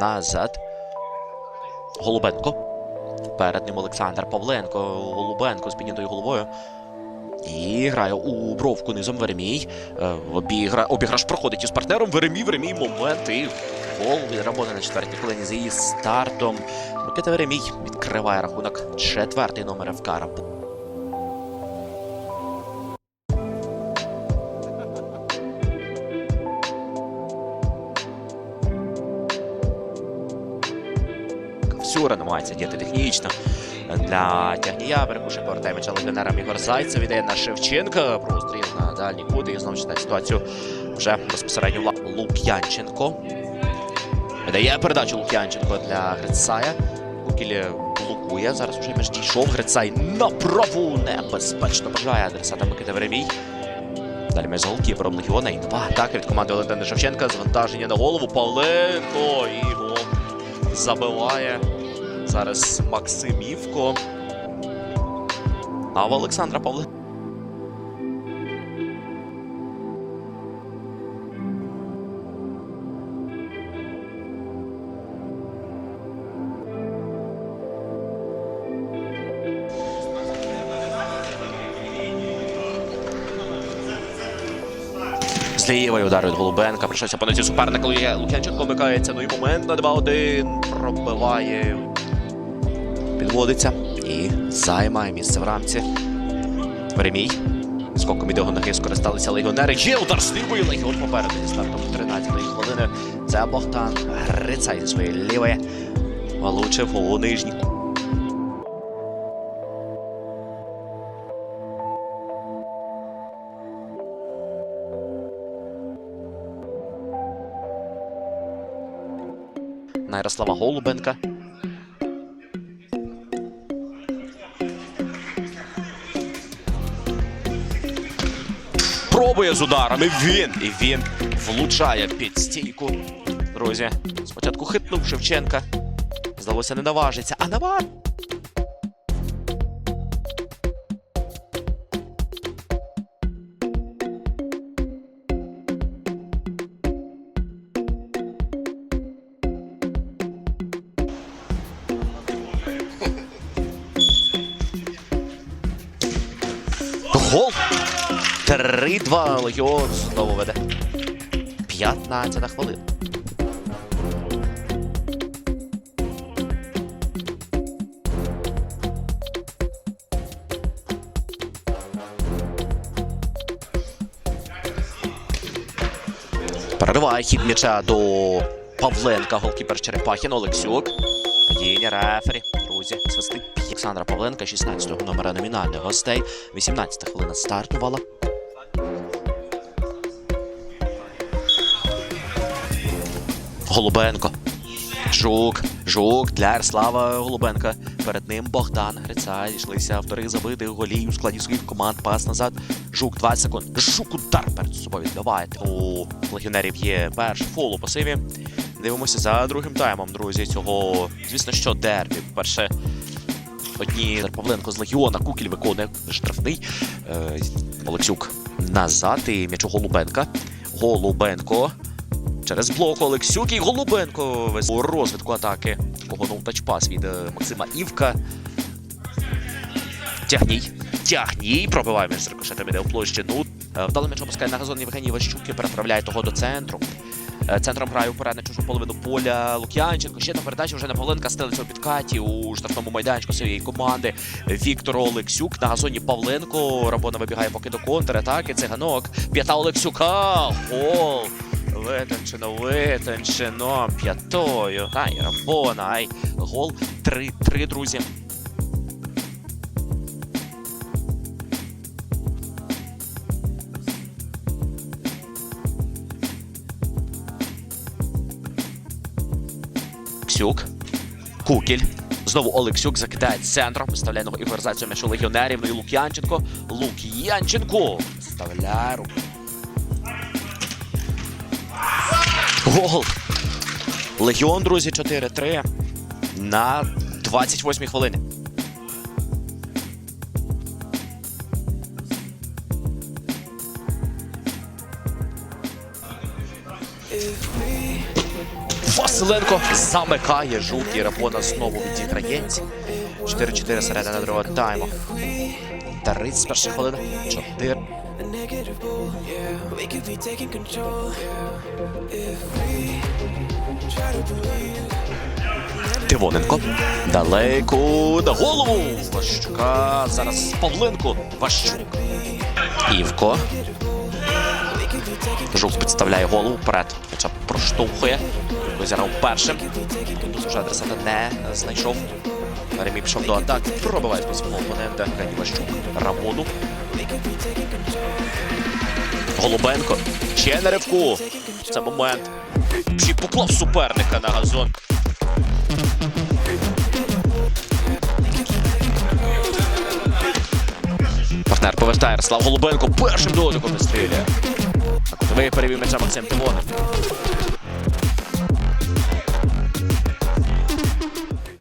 назад. Голубенко. Перед ним Олександр Павленко. Голубенко з піднятою головою. І грає у бровку низом Веремій. Е, Обігра... Обіграш проходить із партнером. Веремій, Веремій, момент і гол від роботи на четвертій хвилині з її стартом. Микита Веремій відкриває рахунок. Четвертий номер ФК «Рапу». Всюра намагається діяти технічно. Для тягнія перекушує повертає м'яча легіонерам Ігор Зайцев. Іде на Шевченка. Простріл на дальній кут. І знову читає ситуацію вже безпосередньо Лук'янченко. Видає передачу Лук'янченко для Грицая. Кукіль блокує. Зараз вже між дійшов. Грицай на праву. Небезпечно бажає адресата Микита Веремій. Далі між голкіпером Легіона. І нова атака від команди Валентина Шевченка. Завантаження на голову. Павленко. І гол забиває. Зараз Максимівко. А в Олександра Павленка. З лівої удар від Голубенка. Прийшовся по ноці суперника. Лук'янченко вмикається. Ну і момент на 2-1. Пробиває. Підводиться і займає місце в рамці. Веремій. Скоком від його ноги скористалися легіонери. Є удар з лівої легіон попереду зі стартом 13-ї хвилини. Це Богдан Грицай зі своєї лівої. Влучив у нижній Ярослава Голубенка. Пробує з ударами. Він і він влучає під стійку. Друзі, спочатку хитнув Шевченка. Здалося, не наважиться, а навар. Гол! 3-2 Легіон знову веде. 15 хвилина. Перериває хід м'яча до Павленка, голкіпер Черепахін, Олексюк. Діння рефері. Друзі, свистить Олександра Павленка, 16-го номера номінальних гостей. 18-та хвилина стартувала. Голубенко. Жук. Жук для Ярослава Голубенка. Перед ним Богдан Грицай. Зійшлися автори забитих голів у складі своїх команд. Пас назад. Жук 20 секунд. Жук удар перед собою відбиває. У легіонерів є перший фол у пасиві. Дивимося за другим таймом, друзі. Цього, звісно, що дербі. Перше, одні Павленко з Легіона, Кукіль виконує штрафний. Е, Олексюк назад і м'яч у Голубенка. Голубенко. Через блок Олексюк і Голубенко весь у розвитку атаки. Такого ноутачпас від е, Максима Івка. Тягній. Тягній. Пробиває між рикошетом іде у площину. Е, Вдалий м'яч опускає на газон Євгеній Ващук і переправляє того до центру. Е, Центром грає вперед на чужу половину поля Лук'янченко. Ще на передачі вже на Павленка стелиться у підкаті у штрафному майданчику своєї команди. Віктор Олексюк на газоні Павленко. Рабона вибігає поки до контратаки. Циганок. П'ята Олексюка. Гол. Витончено, витончено. П'ятою. Ай, Рабона. Ай. Гол 3-3, друзі. Олексюк. Кукіль. Знову Олексюк закидає центром. Виставляє ногу Ігор Зайцев м'яч у легіонерів. Ну і Лук'янченко. Лук'янченко. Вставляє руку. Гол. Легіон, друзі, 4-3 на 28-й хвилині. Василенко замикає і Рапона знову відіграється. 4-4 середина другого тайму. 31 хвилина. 4. Тивоненко. Далеко на голову. Ващука. Зараз Павленко. Ващук. Івко. Жук підставляє голову вперед. Хоча проштовхує. Визирав першим. Тут вже адресата не знайшов. Ремій пішов до атаки. Пробиває по свого опонента. Гені Ващук. Рамону. Голубенко. Ще на ривку. Це момент. Ще поклав суперника на газон. Партнер повертає Ярослав Голубенко першим дотиком. На кутовий перевів м'яча Максим Тивоненко.